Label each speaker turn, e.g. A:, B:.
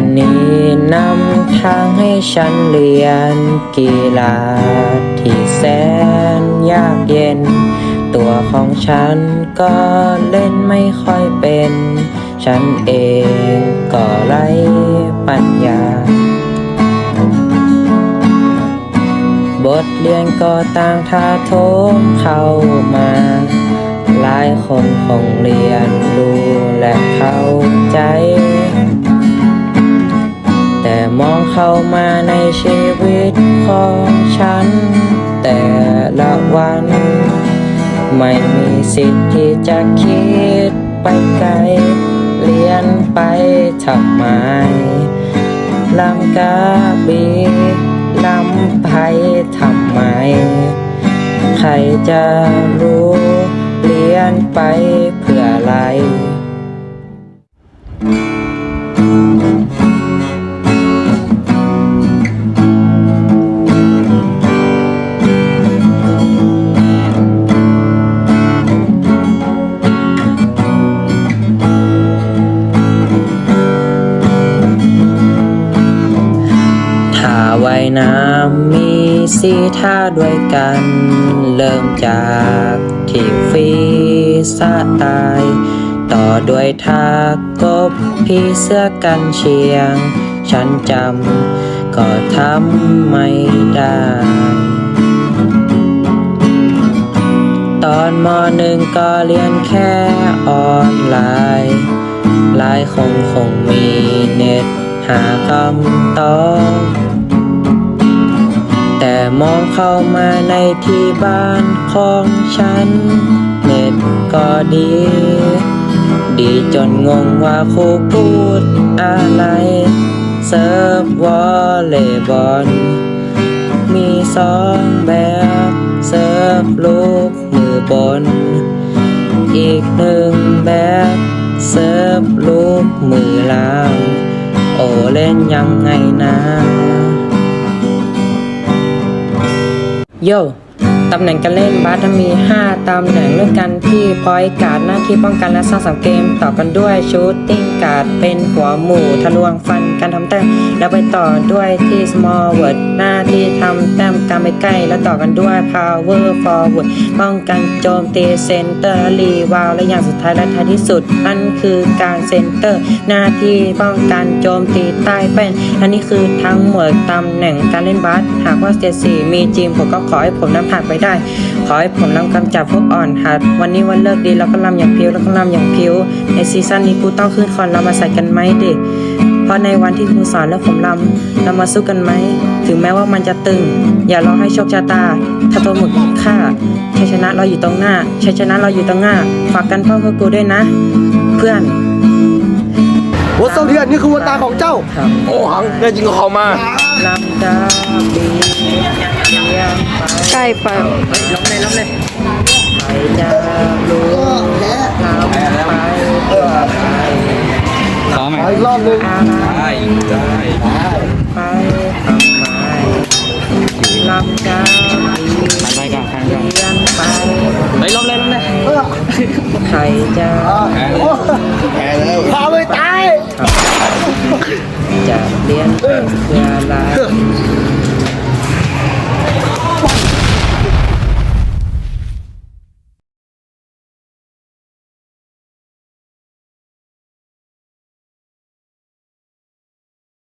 A: นนี้นำทางให้ฉันเรียนกีฬาที่แสนยากเย็น ตัวของฉันก็เล่นไม่ค่อยเป็น ฉันเองก็ไร้ปัญญา บทเรียนก็ต่างท่าโถมเข้ามา หลายคนคงเรียนรู้และเข้าใจ มองเข้ามาในชีวิตของฉัน แต่ละวัน ไม่มีสิทธิ์ที่จะคิดไปไกล เรียนไปทำไมลำกาบีลำไพทำไม ใครจะรู้ เรียนไปเพื่ออะไร สีท่าด้วยกัน เริ่มจากที่ฟีสะตาย ต่อด้วยท่ากบพี่เสื้อกันเชียง ฉันจำก็ทำไม่ได้ตอนมหนึ่งก็เรียนแค่ออนไลน์หลายคงคงมีเน็ตหาคำตอบ แต่มองเข้ามาในที่บ้านของฉัน เน็ตก็ดี ดีจนงงว่าครูพูดอะไรเซิร์ฟวอลเลย์บอลมีสองแบบเสิร์ฟลูกมือบน อีกหนึ่งแบบเสิร์ฟลูกมือล่าง โอเล่นยังไงนะ โยตำแหน่งการเล่นบาสมี 5 ตำแหน่งด้วยกันที่พอยการ์ดหน้าที่ป้องกันและสร้างสรรค์เกม ต่อกันด้วยชูตติ้งการ์ดเป็นหัวหมู่ทะลวงฟัน การทำแต้มแล้วไปต่อด้วยที่ small word หน้าที่ทำแต้มการไปใกล้ แล้วต่อกันด้วย power forward ป้องกันโจมตีเซนเตอร์และรีวาลและอย่างสุดท้ายและท้ายที่สุดนั่นคือการเซนเตอร์หน้าที่ป้องกันโจมตีใต้แป้นและนี่คือทั้งหมดตำแหน่งการเล่นบาสหากว่าสเตจสี่มีจริงผมก็ขอให้ผมนำผ่านไปได้ ขอให้ผมนำกำจัดพวกอ่อนหัดวันนี้วันเลิกดีแล้วก็ลำอย่างพิ้วแล้วก็ลำอย่างพิ้วในซีซั่นนี้กูต้องขึ้นคอนเรามาใส่กันไหมเด็ก เพราะในวันที่ครูสอนและผมลำเรามาสู้กันไหม ถึงแม้ว่ามันจะตึง อย่ารอให้โชคชะตาถ้าตัวหมึกฆ่าชัยชนะเราอยู่ตรงหน้าชัยชนะเราอยู่ตรงหน้า ฝากกันพ่อเพื่อกูด้วยนะ เพื่อน
B: วัดเซาเทียนนี่คือวันตาของเจ้า
A: ครับ
C: โอ้หังแน่จริงก็เข้ามา
A: ลำดาบีเลี้ยงไป
D: ใกล้ไป
A: ล้มเลยล้มเลยใครจะรู้ทำไปเพื่อใคร
C: ข อี
B: กรอบนึง
A: ได้
C: ได้
A: ไปทำไมลำดาบี
C: ไปก่อนไปก่อน
A: เลี้ยงไป
C: ไปล้มเลยลบเลย
A: ใครจะ
C: แพ้